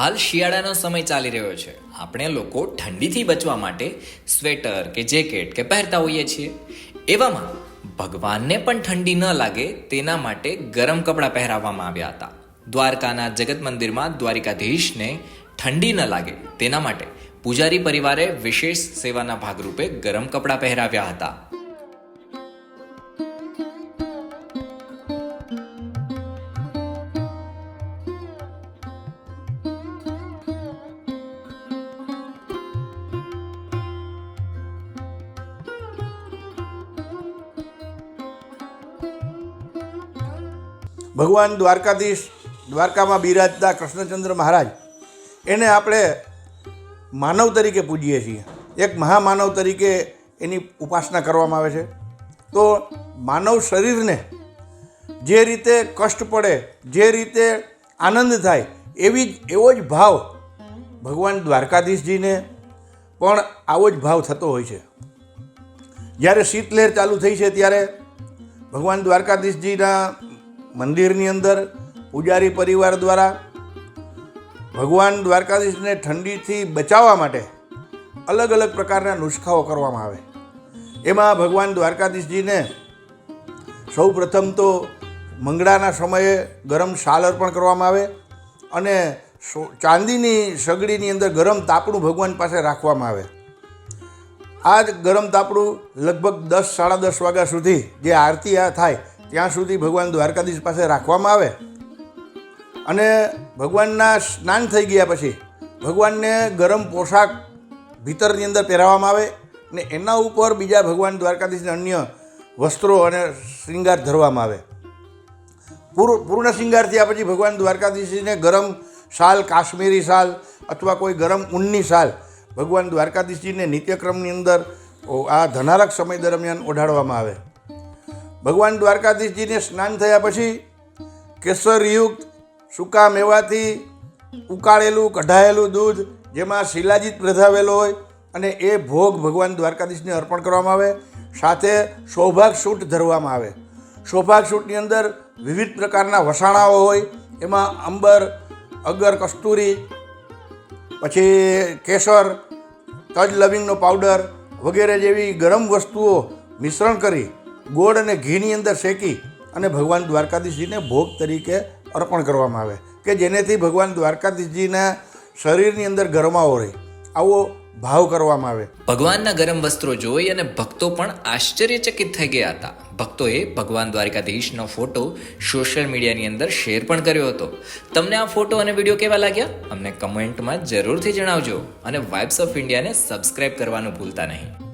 હાલ શિયાળાનો સમય ચાલી રહ્યો છે. આપણે લોકો ઠંડીથી બચવા માટે સ્વેટર કે જેકેટ કે પહેરતા હોઈએ છીએ. એવામાં ભગવાનને પણ ઠંડી ન લાગે તેના માટે ગરમ કપડાં પહેરાવવામાં આવ્યા હતા. દ્વારકાના જગત મંદિરમાં દ્વારિકાધીશને ઠંડી ન લાગે તેના માટે પૂજારી પરિવારે વિશેષ સેવાના ભાગરૂપે ગરમ કપડાં પહેરાવ્યા હતા. ભગવાન દ્વારકાધીશ, દ્વારકામાં બિરાજતા કૃષ્ણચંદ્ર મહારાજ, એને આપણે માનવ તરીકે પૂજીએ છીએ. એક મહામાનવ તરીકે એની ઉપાસના કરવામાં આવે છે. તો માનવ શરીરને જે રીતે કષ્ટ પડે, જે રીતે આનંદ થાય, એવી જ, એવો જ ભાવ ભગવાન દ્વારકાધીશજીને પણ આવો જ ભાવ થતો હોય છે. જ્યારે શીતલહેર ચાલુ થઈ છે ત્યારે ભગવાન દ્વારકાધીશજીના મંદિરની અંદર પૂજારી પરિવાર દ્વારા ભગવાન દ્વારકાધીશને ઠંડીથી બચાવવા માટે અલગ અલગ પ્રકારના નુસ્ખાઓ કરવામાં આવે. એમાં ભગવાન દ્વારકાધીશજીને સૌ પ્રથમ તો મંગળાના સમયે ગરમ શાલ અર્પણ કરવામાં આવે અને ચાંદીની સગડીની અંદર ગરમ તાપણું ભગવાન પાસે રાખવામાં આવે. આ જ ગરમ તાપડું લગભગ દસ, સાડા દસ વાગ્યા સુધી જે આરતી આ થાય ત્યાં સુધી ભગવાન દ્વારકાધીશ પાસે રાખવામાં આવે. અને ભગવાનના સ્નાન થઈ ગયા પછી ભગવાનને ગરમ પોશાક ભીતરની અંદર પહેરાવવામાં આવે ને એના ઉપર બીજા ભગવાન દ્વારકાધીશને અન્ય વસ્ત્રો અને શ્રૃંગાર ધરવામાં આવે. પૂર્ણ શૃંગાર થયા પછી ભગવાન દ્વારકાધીશને ગરમ શાલ, કાશ્મીરી શાલ અથવા કોઈ ગરમ ઊનની શાલ ભગવાન દ્વારકાધીશજીને નિત્યક્રમની અંદર આ ધનારક સમય દરમિયાન ઓઢાડવામાં આવે. ભગવાન દ્વારકાધીશજીને સ્નાન થયા પછી કેસરયુક્ત સૂકા મેવાથી ઉકાળેલું, કઢાયેલું દૂધ, જેમાં શિલાજીત પ્રધાવેલો હોય, અને એ ભોગ ભગવાન દ્વારકાધીશને અર્પણ કરવામાં આવે. સાથે સૌભાગ સૂટ ધરવામાં આવે. સૌભાગ સૂટની અંદર વિવિધ પ્રકારના વસાણાઓ હોય, એમાં અંબર, અગર, કસ્તુરી, પછી કેસર, તજ લવિંગનો પાવડર વગેરે જેવી ગરમ વસ્તુઓ મિશ્રણ કરી ગોળ અને ઘીની અંદર શેકી અને ભગવાન દ્વારકાધીશજીને ભોગ તરીકે અર્પણ કરવામાં આવે કે જેનેથી ભગવાન દ્વારકાધીશજીના શરીરની અંદર ગરમાવો રહે. આવો ભાવ કરવામાં આવે. ભગવાનના ગરમ વસ્ત્રો જોઈ અને ભક્તો પણ આશ્ચર્યચકિત થઈ ગયા હતા. ભક્તોએ ભગવાન દ્વારિકાધીશનો ફોટો સોશિયલ મીડિયાની અંદર શેર પણ કર્યો હતો. તમને આ ફોટો અને વીડિયો કેવા લાગ્યા? અમને કમેન્ટમાં જરૂરથી જણાવજો અને વાઇબ્સ ઓફ ઇન્ડિયાને સબસ્ક્રાઇબ કરવાનું ભૂલતા નહીં.